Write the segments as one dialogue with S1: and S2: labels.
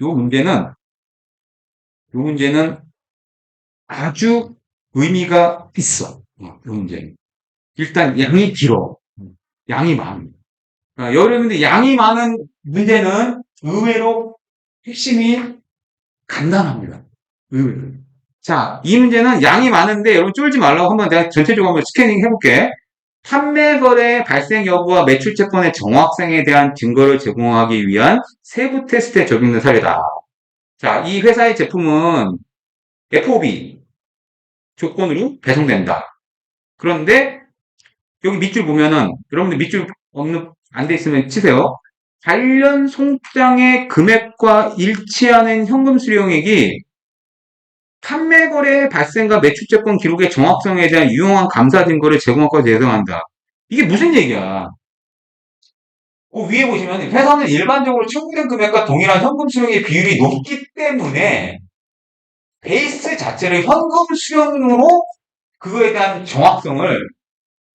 S1: 요 문제는, 요 문제는 아주 의미가 있어. 어, 요 문제는. 일단 양이 길어. 양이 많아. 아, 여러분들 양이 많은 문제는 의외로 핵심이 간단합니다. 의외로. 자, 이 문제는 양이 많은데 여러분 쫄지 말라고 한번 내가 전체적으로 한번 스캐닝 해볼게. 판매 거래 발생 여부와 매출 채권의 정확성에 대한 증거를 제공하기 위한 세부 테스트에 적용된 사례다. 자, 이 회사의 제품은 FOB 조건으로 배송된다. 그런데 여기 밑줄 보면은 여러분들 밑줄 없는 안 돼 있으면 치세요. 관련 송장의 금액과 일치하는 현금 수령액이 판매 거래의 발생과 매출 채권 기록의 정확성에 대한 유용한 감사 증거를 제공하고 제공한다. 이게 무슨 얘기야? 그 위에 보시면 회사는 일반적으로 청구된 금액과 동일한 현금 수령의 비율이 높기 때문에 베이스 자체를 현금 수령으로 그거에 대한 정확성을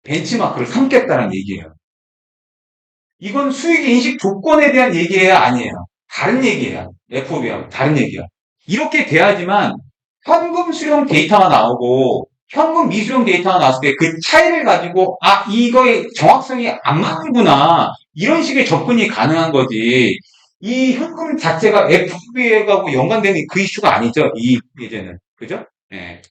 S1: 벤치마크를 삼겠다는 얘기예요. 이건 수익 인식 조건에 대한 얘기예요, 아니에요? 다른 얘기예요. FOB하고 다른 얘기야. 이렇게 돼야지만 현금 수령 데이터가 나오고 현금 미수령 데이터가 나왔을 때 그 차이를 가지고 아 이거의 정확성이 안 맞는구나 이런 식의 접근이 가능한 거지 이 현금 자체가 FB하고 연관되는 그 이슈가 아니죠 이 예제는 그죠? 예.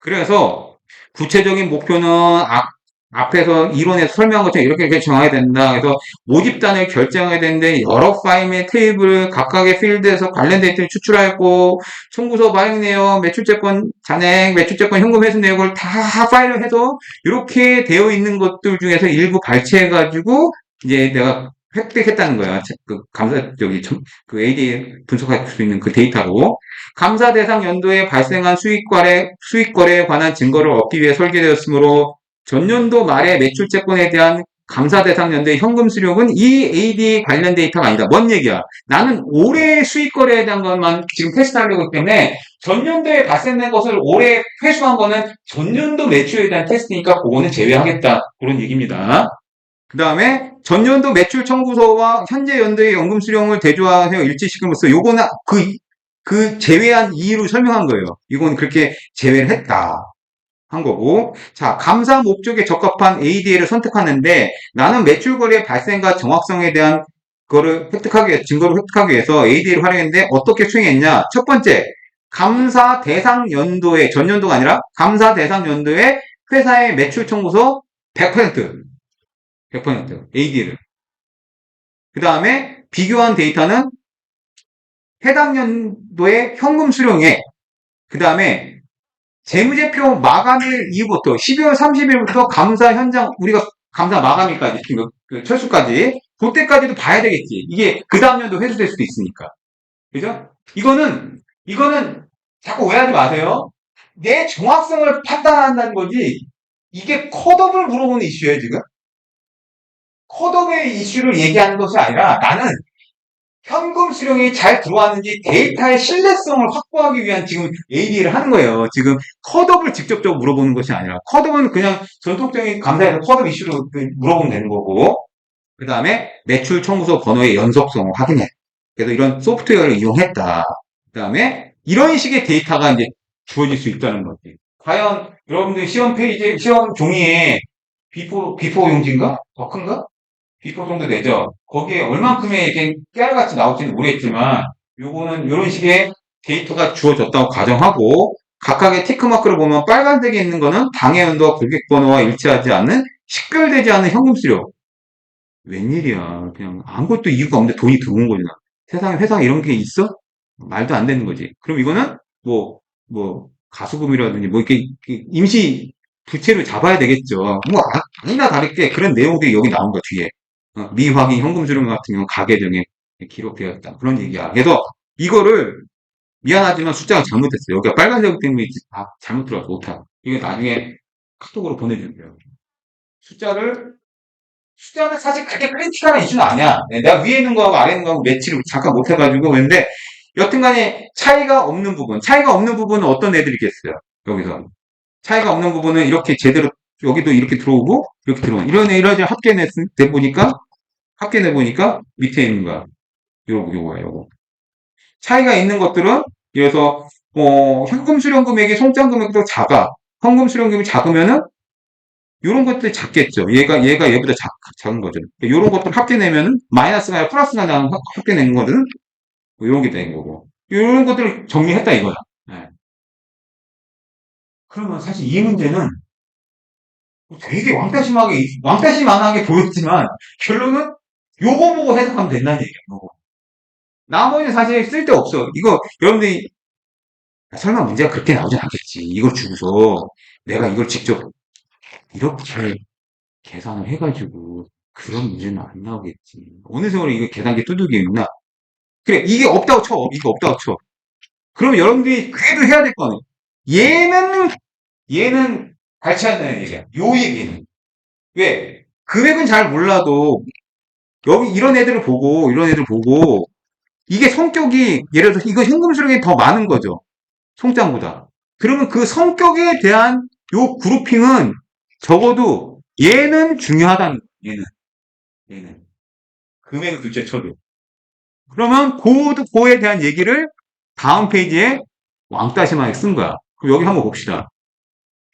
S1: 그래서 구체적인 목표는 앞, 앞에서 이론에서 설명한 것처럼 이렇게 이렇게 정해야 된다. 그래서 모집단을 결정해야 되는데 여러 파일의 테이블을 각각의 필드에서 관련 데이터를 추출하였고 청구서 발행 내용, 매출채권 잔액, 매출채권 현금 회수 내역을 다 파일을 해서 이렇게 되어 있는 것들 중에서 일부 발췌해가지고 이제 내가 획득했다는 거야. 그 감사 저기 좀- 그 AD 분석할 수 있는 그 데이터로 감사 대상 연도에 발생한 수익 거래 수익 거래에 관한 증거를 얻기 위해 설계되었으므로 전년도 말에 매출 채권에 대한 감사 대상 연도의 현금 수령은 이 AD 관련 데이터가 아니다. 뭔 얘기야? 나는 올해 수익 거래에 대한 것만 지금 테스트하려고 하기 때문에 전년도에 발생된 것을 올해 회수한 거는 전년도 매출에 대한 테스트니까 그거는 제외하겠다. 그런 얘기입니다. 그 다음에 전년도 매출 청구서와 현재 연도의 연금 수령을 대조하여 일치시킴으로써 요거는 그, 그 제외한 이유를 설명한 거예요. 이건 그렇게 제외를 했다. 한 거고. 자, 감사 목적에 적합한 ADA를 선택하는데 나는 매출 거래 발생과 정확성에 대한 거를 획득하기 증거를 획득하기 위해서 ADA를 활용했는데 어떻게 수행했냐? 첫 번째, 감사 대상 연도에, 전년도가 아니라 감사 대상 연도에 회사의 매출 청구서 100%. 100% AD를. 그 다음에 비교한 데이터는 해당 연도의 현금 수령액, 그 다음에 재무제표 마감일 이후부터 12월 30일부터 감사 현장 우리가 감사 마감일까지 그, 그 철수까지 그때까지도 봐야 되겠지. 이게 그 다음 년도 회수될 수도 있으니까. 그죠? 이거는 이거는 자꾸 오해하지 마세요. 내 정확성을 판단한다는 거지. 이게 컷업을 물어보는 이슈예요, 지금. 컷업의 이슈를 얘기하는 것이 아니라 나는 현금 수령이 잘 들어왔는지 데이터의 신뢰성을 확보하기 위한 지금 AD를 하는 거예요. 지금 컷업을 직접적으로 물어보는 것이 아니라 컷업은 그냥 전통적인 감사에서 컷업 이슈로 그 물어보면 되는 거고 그 다음에 매출 청구서 번호의 연속성을 확인해. 그래서 이런 소프트웨어를 이용했다. 그 다음에 이런 식의 데이터가 이제 주어질 수 있다는 거지. 과연 여러분들 시험 페이지, 시험 종이에 비포, 비포 용지인가? 더 큰가? 비포 정도 되죠? 거기에 얼만큼의 깨알같이 나올지는 모르겠지만, 요거는 이런 식의 데이터가 주어졌다고 가정하고, 각각의 티크마크를 보면 빨간색에 있는 거는 당해 연도와 고객 번호와 일치하지 않는 식별되지 않은 현금 수령. 웬일이야. 그냥 아무것도 이유가 없는데 돈이 들어온 거잖아. 세상에 회사에 이런 게 있어? 말도 안 되는 거지. 그럼 이거는 뭐, 뭐, 가수금이라든지 뭐 이렇게 임시 부채를 잡아야 되겠죠. 뭐, 아- 아니나 다를게 그런 내용들이 여기 나온 거 뒤에. 어, 미확인 현금 수령 같은 경우 가계정에 기록되었다. 그런 얘기야. 그래서 이거를 미안하지만 숫자가 잘못됐어. 여기가 빨간색 때문에 아, 잘못 들어가서 못하고. 이거 나중에 카톡으로 보내주세요. 숫자를 숫자는 사실 그렇게 크리티컬한 이슈는 아니야. 네, 내가 위에 있는 거하고 아래 있는 거하고 매치를 잠깐 못 해가지고 그런데 여튼간에 차이가 없는 부분, 차이가 없는 부분은 어떤 애들이겠어요? 여기서 차이가 없는 부분은 이렇게 제대로 여기도 이렇게 들어오고 이렇게 들어오고 이런 이러지 합계 내 보니까 합계 내 보니까 밑에 있는 거야. 요거 요거야 요거. 차이가 있는 것들은 그래서 어, 현금 수령 금액이 송장 금액보다 작아. 현금 수령 금액이 작으면은 이런 것들이 작겠죠. 얘가 얘가 얘보다 작, 작은 거죠. 이런 것들 합계 내면은 마이너스가 아니라 플러스가 나는 합계 내는 거는 이런 게 되는 거고. 이런 것들을 정리했다 이거야. 네. 그러면 사실 이 문제는 되게 왕따심하게 왕따심안하게 보였지만 결론은 요거 보고 해석하면 된다는 얘기야. 요거. 나머지는 사실 쓸데 없어. 이거 여러분들이 설마 문제가 그렇게 나오진 않겠지. 이걸 주고서 내가 이걸 직접 이렇게 계산을 해가지고 그런 문제는 안 나오겠지. 어느 세월에 이거 계산기 두들겨 있나? 그래, 이게 없다고 쳐. 이거 없다고 쳐. 그럼 여러분들이 그래도 해야 될 거는 얘는 얘는 같이 한다는 얘기야. 요 얘기는. 왜? 금액은 잘 몰라도 여기 이런 애들을 보고 이런 애들 보고 이게 성격이 예를 들어서 이거 현금 수령이 더 많은 거죠. 송장보다. 그러면 그 성격에 대한 요 그룹핑은 적어도 얘는 중요하다는 얘는. 얘는. 금액을 둘째 쳐도. 그러면 고, 고에 대한 얘기를 다음 페이지에 왕따심하게 쓴 거야. 그럼 여기 한번 봅시다.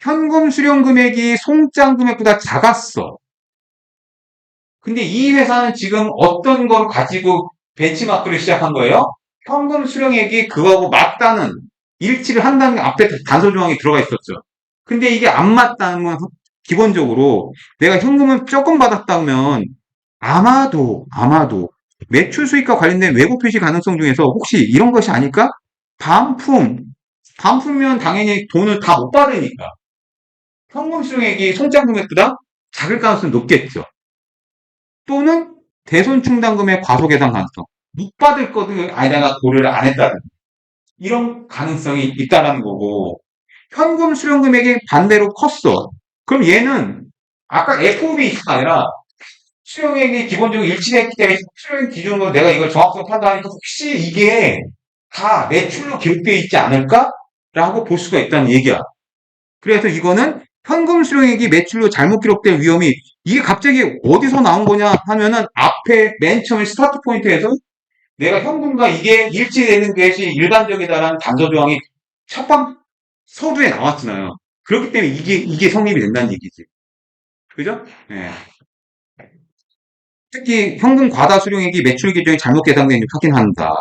S1: 현금 수령 금액이 송장 금액보다 작았어. 근데 이 회사는 지금 어떤 걸 가지고 벤치마크를 시작한 거예요? 현금 수령액이 그거하고 맞다는 일치를 한다는 앞에 단서 조항이 들어가 있었죠. 근데 이게 안 맞다는 건 기본적으로 내가 현금을 조금 받았다면 아마도 아마도 매출 수익과 관련된 외부 표시 가능성 중에서 혹시 이런 것이 아닐까? 반품 반품이면 당연히 돈을 다 못 받으니까 현금 수령액이 송장 금액보다 작을 가능성이 높겠죠. 또는 대손 충당금의 과소 계산 가능성 못 받을 거를 아니 내가 고려를 안 했다는 이런 가능성이 있다라는 거고 현금 수령 금액이 반대로 컸어. 그럼 얘는 아까 FOB가 아니라 수령액이 기본적으로 일치됐기 때문에 수령 기준으로 내가 이걸 정확성 판단하니까 혹시 이게 다 매출로 기록되어 있지 않을까? 라고 볼 수가 있다는 얘기야. 그래서 이거는 현금 수령액이 매출로 잘못 기록될 위험이 이게 갑자기 어디서 나온 거냐 하면은 앞에 맨 처음에 스타트 포인트에서 내가 현금과 이게 일치되는 것이 일반적이다라는 단서 조항이 첫방 서두에 나왔잖아요. 그렇기 때문에 이게 이게 성립이 된다는 얘기지. 그죠? 예. 특히 현금 과다 수령액이 매출 기준이 잘못 계산된 지 확인한다.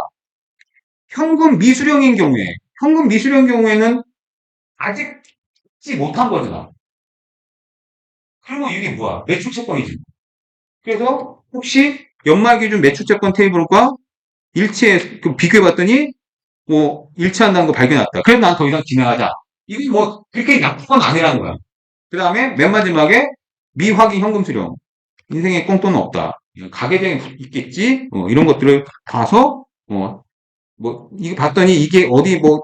S1: 현금 미수령인 경우에 현금 미수령 경우에는 아직 찍지 못한 거잖아. 그러면 이게 뭐야? 매출 채권이지. 그래서 혹시 연말 기준 매출 채권 테이블과 일치해 그 비교해 봤더니 뭐 일치한다는 거 발견했다. 그래서 난 더 이상 진행하자. 이게 뭐 그렇게 나쁜 건 아니라는 거야. 그 다음에 맨 마지막에 미확인 현금 수령. 인생에 꽁돈은 없다. 가계정에 있겠지. 어, 이런 것들을 봐서 어, 뭐 이거 봤더니 이게 어디 뭐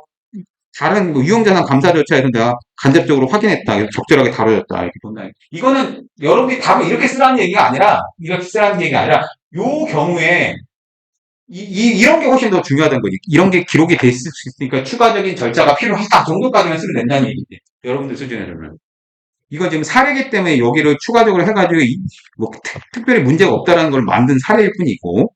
S1: 다른 뭐 유형자산 감사 절차에서 내가 간접적으로 확인했다. 적절하게 다뤄졌다. 이렇게 본다. 이거는 여러분이 답을 이렇게 쓰라는 얘기가 아니라 이렇게 쓰라는 얘기가 아니라 요 경우에 이, 이, 런게 훨씬 더 중요하다는 거지. 이런 게 기록이 돼 있을 수 있으니까 추가적인 절차가 필요하다 정도까지만 쓰면 된다는 얘기지. 여러분들 수준에서는. 이건 지금 사례기 때문에 여기를 추가적으로 해가지고 이, 뭐 특, 별히 문제가 없다라는 걸 만든 사례일 뿐이고